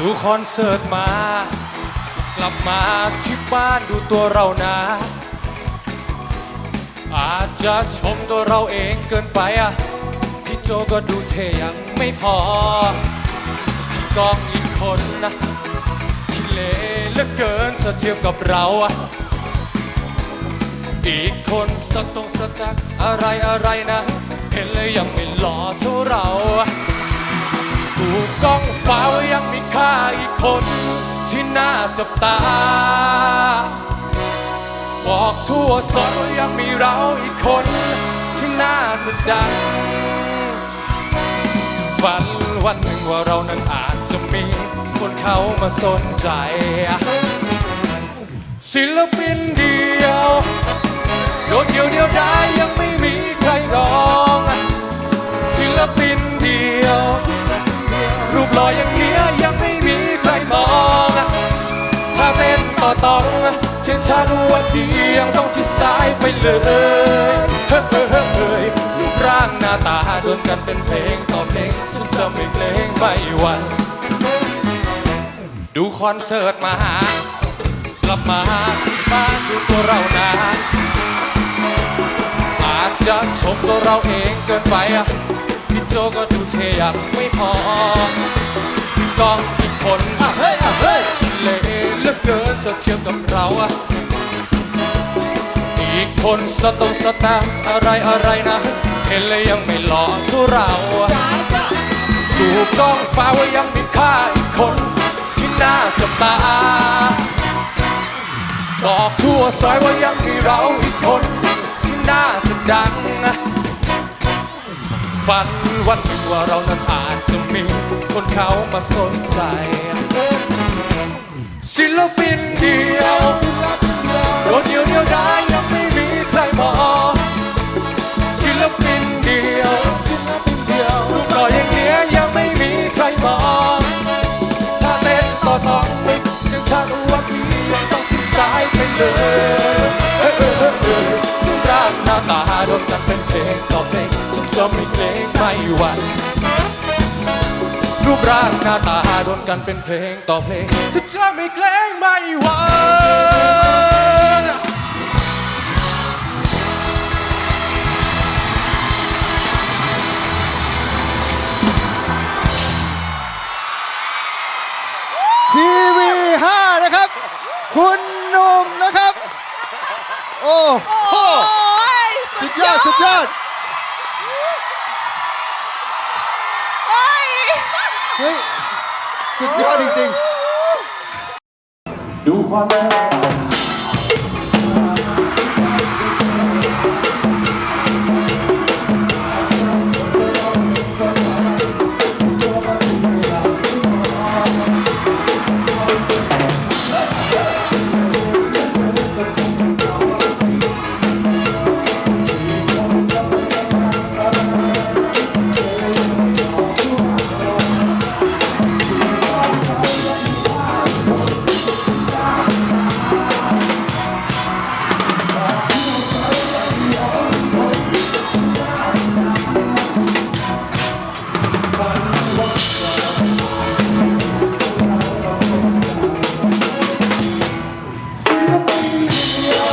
ดูคอนเสิร์ตมา กลับมาที่บ้านดูตัวเรานะ อาจจะชมตัวเราเองเกินไปอะ พี่โจก็ดูเทยังไม่พอ พี่กองอีกคนนะขี้เละเหลือเกินถ้าเทียบกับเราอะ อีกคนสักตรงสตักอะไรอะไรนะ เห็นเลยยังไม่หล่อเท่าเราอะ ถูกกล้องฟ้ายังมีค่าอีกคน ที่น่าจับตา บอกทั่วซอยว่ายังมีเราอีกคน ที่น่าจะดังฝันวันหนึ่งว่าเรานั้นอาจจะมี คนเขามาสนใจ ศิลปินเดียว โดดเดียวเดียวได้ยั ต้นต่อต้องเช่นชาดูวันดียังต้องที่ซ้ายไปเลยเฮ้ยเฮ้ยเฮ้ยรูปร่างหน้าตาโดนกันเป็นเพลงต่อเพลงฉันจะไม่เพลงไม่หวันดูคอนเสิร์ตมากลับมาที่บ้านดูตัวเรานะอาจจะชมตัวเราเองเกินไปอะพี่โจก็ดูเทยังไม่พอพี่กอง กินจะเทียบกับเราอะอีกคนสตงสตางค์อะไรอะไรนะ เห็นเลยยังไม่หล่อเท่าเราอะดูกล้องฟ้าว่ายังมีค่าอีกคนที่น่าจับตาบอกทั่วซอยว่ายังมีเราอีกคนที่น่าจะดังฝันวันหนึ่งว่าเรานั้นอาจจะมีคนเขามาสนใจ ศิลปินเดียวโดดเดียวเดียวได้ยังไม่มีใครมองศิลปินเดียวรูปหล่ออย่างเนี้ยยังไม่มีใครมองถ้าเต้นต่อต้องไม่เสียงฉันว่าพี่ยังต้องที่ซ้ายไปเลยเอ้ยเอ้ยเอ้ยเอ้ยรูปร่างหน้าตาโดนกันเป็นเพลงต่อเพลงฉันจะไม่เกรงไม่หวั่น รูปร่างหน้าตาโดนกันเป็นเพลงต่อเพลงฉันจะไม่เกรงไม่หวั่นทีวี5นะครับ คุณหนุ่มนะครับ โอ้ โอ้ยสุดยอด สุดยอด เฮ้ย สุดยอดจริง ๆ ดูความแรง